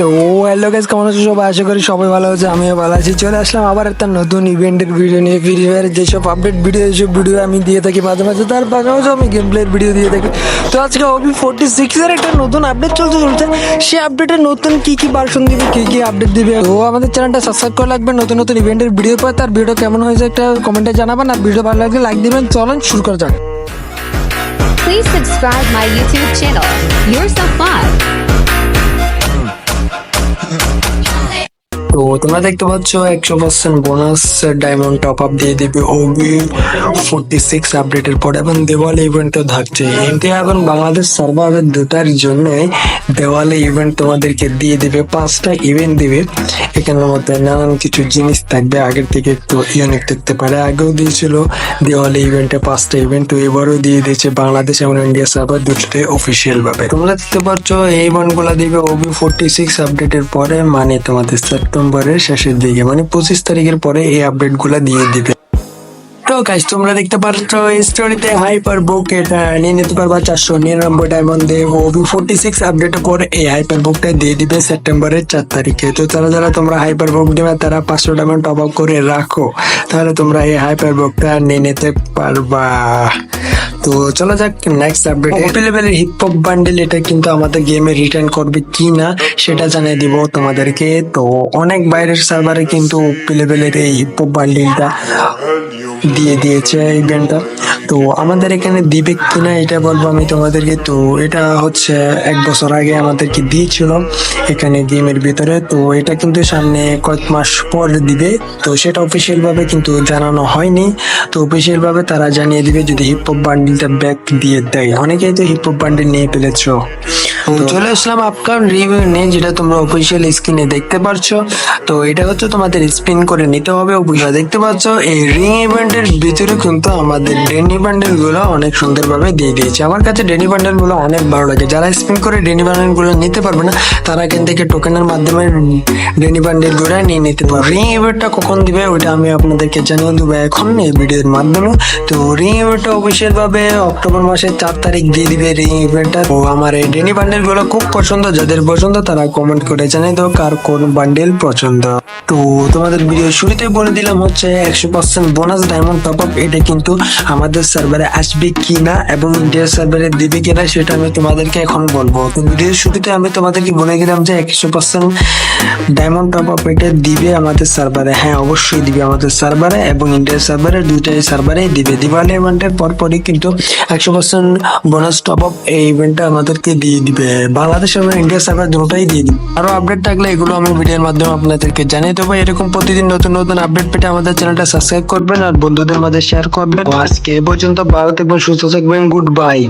তো hello guys কেমন আছো সবাই? আশা করি সবাই ভালো আছে, আমিও ভালো আছি। চলে আসলাম আবার একটা নতুন ইভেন্টের ভিডিও নিয়ে। ফ্রি ফায়ার যেসব আপডেট ভিডিও এইসব ভিডিও আমি দিয়ে থাকি মাঝে মাঝে, তার পাশাপাশি আমি গেম প্লের ভিডিও দিয়ে থাকি। তো আজকে ওবি ফোর্টি সিক্সের একটা নতুন আপডেট চলতে চলছে। সেই আপডেটে নতুন কি কি ভার্সন দিবে, কি কি আপডেট দিবে? তো আমাদের চ্যানেলটা সাবস্ক্রাইব করে রাখবেন, নতুন নতুন ইভেন্টের ভিডিও পায় তার ভিডিও কেমন হয়েছে একটা কমেন্টে জানাবেন, আর ভিডিও ভালো লাগলে লাইক দিবেন। চলেন শুরু করা যাক। Please subscribe my YouTube channel. You're so fun. তোমরা দেখতে পাচ্ছ একশো percent bonus diamond top up দিয়ে দিবে ওবি ফোরটি সিক্স আপডেটের পর এবং দেওয়ালি ইভেন্টও থাকছে। ইন্ডিয়া এবং বাংলাদেশ সার্ভারের দুটার জন্য দেওয়ালি ইভেন্ট তোমাদেরকে দিয়ে দেবে, পাঁচটা ইভেন্ট দিবে। এখানের মধ্যে নানান কিছু জিনিস থাকবে, আগের থেকে একটু ইউনিক থাকতে পারে। আগেও দিয়েছিল দেওয়ালি ইভেন্টে পাঁচটা ইভেন্ট তো এবারও দিয়ে দিয়েছে বাংলাদেশ এবং ইন্ডিয়া সার্ভার দুটোতে অফিসিয়াল ভাবে। তোমরা দেখতে পাচ্ছ এই ইভেন্টগুলা দিবে ওবি ফোরটি সিক্স আপডেটের পরে মানে তোমাদের সেপ্টেম্বরের শেষের দিকে মানে পঁচিশ তারিখের পরে এই আপডেটগুলা দিয়ে দিবে। তো গাইস তোমরা দেখতে পাচ্ছ স্টোরিতে হাইপার বুক এটা নিয়ে নিতে পারবা চারশো নিরানব্বই ডায়মন্ড দিয়ে ওবি ফোর্টি সিক্স আপডেট করে এই হাইপার বুকটা দিয়ে দিবে সেপ্টেম্বরের চার তারিখে। তো যারা যারা তোমরা হাইপার বুক দেবে, তারা পাঁচশো ডায়মন্ড টপ আপ করে রাখো। তাহলে তোমরা এই হাইপার বুকটা নিয়ে নিতে পারবা। তো চলো যাক নেক্সট আপডেট ওপি লেভেলের হিপ হপ বান্ডেল এটা কিন্তু আমাদের গেমে রিটার্ন করবে কি না সেটা জানিয়ে দিব তোমাদেরকে। তো অনেক বাইরের সার্ভারে কিন্তু ওপি লেভেলের এই হিপ হপ বান্ডেলটা দিয়ে দিয়েছে ইভেন্টটা তো আমাদের এখানে দিবে কিনা এটা বলব আমি তোমাদেরকে। তো এটা হচ্ছে এক বছর আগে আমাদেরকে দিয়েছিল এখানে গেমের ভিতরে। তো এটা কিন্তু সামনে কয়েক মাস পর দিবে। তো সেটা অফিসিয়াল ভাবে কিন্তু জানানো হয়নি। তো অফিসিয়াল ভাবে তারা জানিয়ে দিবে যদি হিপ হপ বান্ডিলটা ব্যাক দিয়ে দেয়। অনেকেই তো হিপ হপ বান্ডিল নিয়ে ফেলেছো। চলে আসলাম আপকাম রিভিউ নিয়ে যেটা তোমরা অফিসিয়াল স্ক্রিনে দেখতে পারছ। তো এটা হচ্ছে তোমাদের স্পিন করে নিতে হবে অবশ্যই দেখতে পাচ্ছ। এই রিং ইভেন্টের ভিতরে কিন্তু আমাদের ডেনি বান্ডেলগুলো অনেক সুন্দরভাবে দিয়ে দিয়েছে। আমার কাছে ডেনি বান্ডেলগুলো অনেক ভালো লাগে। যারা স্পিন করে ডেনি বান্ডেলগুলো নিতে পারবে না তারা এখান থেকে টোকেনের মাধ্যমে ডেনি বান্ডেলগুলো নিয়ে নিতে পারবে। রিং ইভেন্টটা কখন দিবে ওইটা আমি আপনাদেরকে জানিয়ে দেবো এখন এই ভিডিওর মাধ্যমে। তো রিং ইভেন্টটা অফিসিয়াল ভাবে অক্টোবর মাসের চার তারিখ দিয়ে দিবে রিং ইভেন্টটা তো আমার এই ডেনি বান্ডেলগুলো খুব পছন্দ। যাদের পছন্দ, তারা কমেন্ট করে জানিয়ে দাও কার কোন বান্ডেল পছন্দ। তো তোমাদের ভিডিও শুরুতে বলে দিলাম হচ্ছে একশো percent bonus diamond top up এটা কিন্তু আমাদের সার্ভারে আসবে কিনা এবং ইন্ডিয়ার সার্ভারে দিবে কিনা সেটা আমি তোমাদেরকে এখন বলব। ভিডিওর শুরুতে আমি তোমাদেরকে বলে দিলাম যে একশো পার্সেন্ট ডায়মন্ড টপ আপ এটা দিবে আমাদের সার্ভারে হ্যাঁ অবশ্যই দিবে আমাদের সার্ভারে এবং ইন্ডিয়ার সার্ভারে দুইটাই সার্ভারে দিবে। দিওয়ালি ইভেন্টের পরপরই কিন্তু একশো পার্সেন্ট বোনাস টপ আপ এই ইভেন্টটা আমাদেরকে দিয়ে দিবে। বাংলাদেশ এবং ইন্ডিয়া সার্ভার দুটোই দিয়ে দিবে। আরও আপডেট থাকলে এগুলো আমি ভিডিওর মাধ্যমে আপনাদেরকে জানিয়ে দেবো। এরকম প্রতিদিন নতুন নতুন আপডেট পেতে আমাদের চ্যানেলটা সাবস্ক্রাইব করবেন আর বন্ধুদের মাঝে শেয়ার করবেন। আজকে এ পর্যন্ত ভালো থাকবেন, সুস্থ থাকবেন গুড বাই.